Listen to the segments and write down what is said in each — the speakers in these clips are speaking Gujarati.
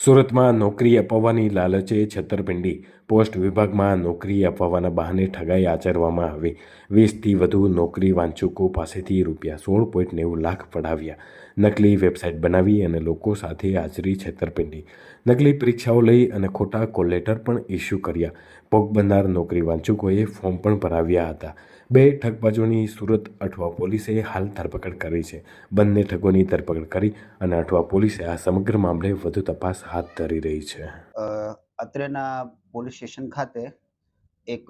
સુરતમાં નોકરી અપાવવાની લાલચે છેતરપિંડી. પોસ્ટ વિભાગમાં નોકરી અપાવવાના બહાને ઠગાઈ આચરવામાં આવી. વીસથી વધુ નોકરી વાંચુકો પાસેથી રૂપિયા સોળ પોઈન્ટ નેવું લાખ પડાવ્યા. નકલી વેબસાઇટ બનાવી અને લોકો સાથે આચરી છેતરપિંડી. નકલી પરીક્ષાઓ લઈ અને ખોટા કોલેટર પણ ઇસ્યુ કર્યા. ભોગ બનનાર નોકરી વાંચુકોએ ફોર્મ પણ ભરાવ્યા હતા. બે ઠગબાજોની સુરત અઠવા પોલીસે હાલ ધરપકડ કરી છે. બંને ઠગોની ધરપકડ કરી અને અઠવા પોલીસે આ સમગ્ર મામલે વધુ તપાસ હાથ ધરી રહી છે. અત્રેના પોલીસ સ્ટેશન ખાતે એક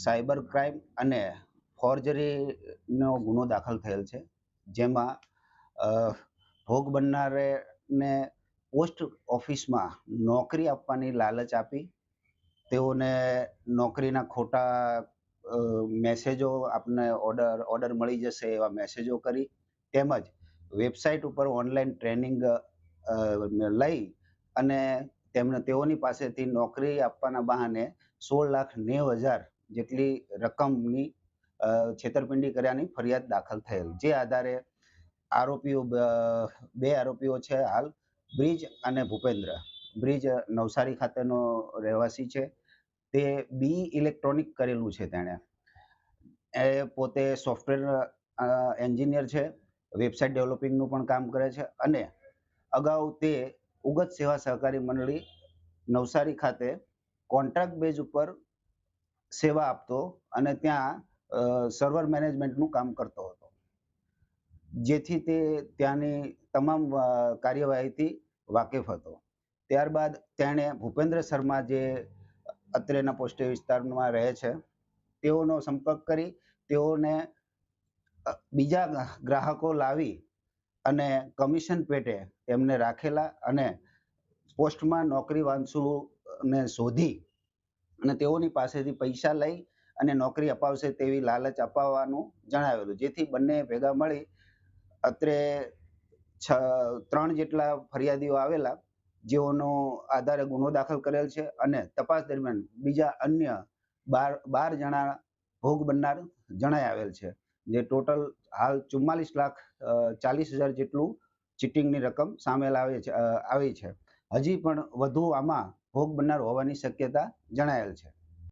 સાયબર ક્રાઇમ અને ફોર્જરીનો ગુનો દાખલ થયેલ છે. જેમાં ભોગ બનનારને પોસ્ટ ઓફિસમાં નોકરી આપવાની લાલચ આપી, તેઓને નોકરીના ખોટા મેસેજો આપને ઓર્ડર ઓર્ડર મળી જશે એવા મેસેજો કરી, તેમજ વેબસાઇટ ઉપર ઓનલાઈન ટ્રેનિંગ લઈ અને તેમને તેઓની પાસેથી નોકરી આપવાના બહાને સોળ લાખ નેવ હજાર જેટલી રકમની છેતરપિંડી કર્યાની ફરિયાદ દાખલ થયેલ. જે આધારે આરોપીઓ બે આરોપીઓ છે હાલ, બ્રિજ અને ભૂપેન્દ્ર. બ્રિજ નવસારી ખાતેનો રહેવાસી છે. તે બી ઇલેક્ટ્રોનિક કરેલું છે તેણે. એ પોતે સોફ્ટવેર એન્જિનિયર છે, વેબસાઇટ ડેવલપિંગનું પણ કામ કરે છે અને અગાઉ તે ઉગત સેવા સહકારી મંડળી નવસારી ખાતે કોન્ટ્રાક્ટ બેઝ ઉપર સેવા આપતો અને ત્યાં સર્વર મેનેજમેન્ટનું કામ કરતો હતો. જેથી તે ત્યાંની તમામ કાર્યવાહીથી વાકેફ હતો. ત્યારબાદ તેણે ભૂપેન્દ્ર શર્મા જે અત્રેના પોસ્ટે વિસ્તારમાં રહે છે, તેઓનો સંપર્ક કરી, તેઓને બીજા ગ્રાહકો લાવી અને કમિશન પેટે તેમને રાખેલા અને પોસ્ટમાં નોકરી વાંચુને શોધી અને તેઓની પાસેથી પૈસા લઈ અને નોકરી અપાવશે તેવી લાલચ અપાવવાનું જણાવેલું. જેથી બંને ભેગા મળી અત્રે છ, ત્રણ જેટલા ફરિયાદીઓ આવેલા, જેઓનો આધારે ગુનો દાખલ કરેલ છે અને તપાસ દરમિયાન બીજા અન્ય બાર બાર જણા ભોગ બનનાર જણાઈ આવેલ છે. જે ટોટલ હાલ ચુમ્માલીસ લાખ ચાલીસ હજાર જેટલું ચીટિંગની રકમ સામેલ આવે છે આવી છે. હજી પણ વધુ આમાં ભોગ બનનાર હોવાની શક્યતા જણાયેલ છે.